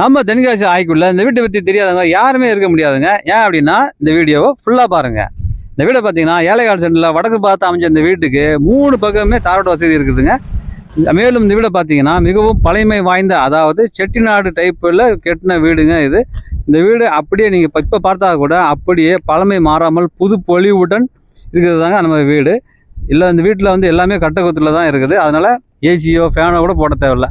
நம்ம தென்காசி ஆய்க்குள்ள இந்த வீட்டை பற்றி தெரியாதவங்க யாருமே இருக்க முடியாதுங்க. ஏன் அப்படின்னா இந்த வீடியோவை ஃபுல்லாக பாருங்க. இந்த வீடை பார்த்தீங்கன்னா ஏழைகால் சென்டரில் வடக்கு பார்த்து அமைஞ்ச இந்த வீட்டுக்கு மூணு பக்கமே தாரோட வசதி இருக்குதுங்க. மேலும் இந்த வீடை பார்த்தீங்கன்னா மிகவும் பழமை வாய்ந்த அதாவது செட்டிநாடு டைப்பில் கட்டின வீடுங்க இது. இந்த வீடு அப்படியே நீங்கள் இப்போ பார்த்தா கூட அப்படியே பழமை மாறாமல் புது பொலிவுடன் இருக்கிறது தாங்க நம்ம வீடு. இல்லை இந்த வீட்டில் வந்து எல்லாமே கட்டக்குத்தில் தான் இருக்குது. அதனால் ஏசியோ ஃபேனோ கூட போட தேவையில்ல.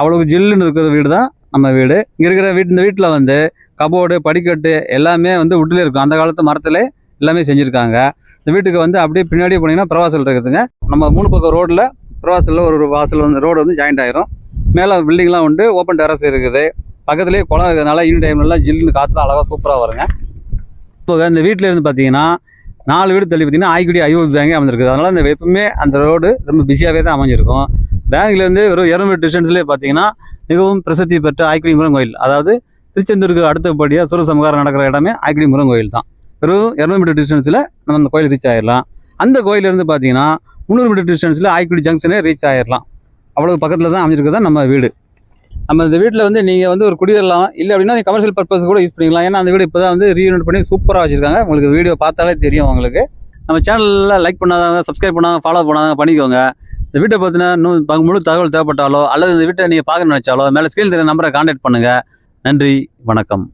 அவ்வளோ ஜில்லுன்னு இருக்கிற வீடு தான் நம்ம வீடு. இங்கே இருக்கிற வீட்டு இந்த வீட்டில் வந்து கபோர்டு படிக்கட்டு எல்லாமே வந்து உட்டில் இருக்கும். அந்த காலத்து மரத்தில் எல்லாமே செஞ்சுருக்காங்க. இந்த வீட்டுக்கு வந்து அப்படியே பின்னாடி போனீங்கன்னா பிரவாசல் இருக்குதுங்க. நம்ம மூணு பக்கம் ரோட்டில் பிரவாசலில் ஒரு ஒரு வாசல் வந்து ரோடு வந்து ஜாயிண்ட் ஆயிரும். மேலே பில்டிங்லாம் உண்டு. ஓப்பன் டெரஸ் இருக்குது. பக்கத்துலேயே குளம் இருக்கிறதுனால ஈவினிங் டைம்லலாம் ஜில்லுன்னு காற்றுல அழகாக சூப்பராக வருங்க. இப்போ இந்த வீட்டில் இருந்து பார்த்தீங்கன்னா நாலு வீடு தள்ளி பார்த்தீங்கன்னா ஆய்க்குடி ஐஓபி பேங்கே அமைஞ்சிருக்குது. அதனால் இந்த எப்பவுமே அந்த ரோடு ரொம்ப பிஸியாகவே தான் அமைஞ்சிருக்கும். பேங்க்லேருந்து வெறும் இரநூறு டிஸ்டன்ஸ்லேயே பார்த்தீங்கன்னா மிகவும் பிரசித்தி பெற்ற ஆய்க்குடி முருகன் கோயில். அதாவது திருச்செந்தூருக்கு அடுத்தபடியாக சூரசம்ஹாரம் நடக்கிற இடமே ஆய்க்குடி முருகன் கோயில் தான். வெறும் இரநூறு மீட்டர் டிஸ்டன்ஸில் நம்ம அந்த கோயில் ரீச் ஆயிடலாம் அந்த கோயிலேருந்து பார்த்தீங்கன்னா முந்நூறு மீட்டர் டிஸ்டன்ஸில் ஆய்க்குடி ஜங்ஷனே ரீச் ஆயிடலாம் அவ்வளோ பக்கத்தில் தான் அமைஞ்சிருக்கதான் நம்ம வீடு. நம்ம இந்த வீட்டில் வந்து நீங்கள் வந்து ஒரு குடியேறலாம் இல்லை அப்படின்னா நீங்கள் கமர்ஷியல் பர்பஸ் கூட யூஸ் பண்ணிக்கலாம். ஏன்னா அந்த வீடு இப்போ தான் வந்து ரீயூனிட் பண்ணி சூப்பராக வச்சுருக்காங்க. உங்களுக்கு வீடியோ பார்த்தாலே தெரியும் உங்களுக்கு. நம்ம சேனலில் லைக் பண்ணாதவங்க சப்ஸ்கிரைப் பண்ணாதவங்க ஃபாலோ பண்ணாதவங்க பண்ணிக்கோங்க. இந்த வீட்டை பற்றின இன்னும் முழு தகவல் தேவைப்பட்டாலோ அல்லது இந்த வீட்டை நீங்கள் பார்க்க நினைச்சாலோ மேலே ஸ்கிரீன் தெரிய நம்பரை கான்டாக்ட் பண்ணுங்கள் நன்றி வணக்கம்.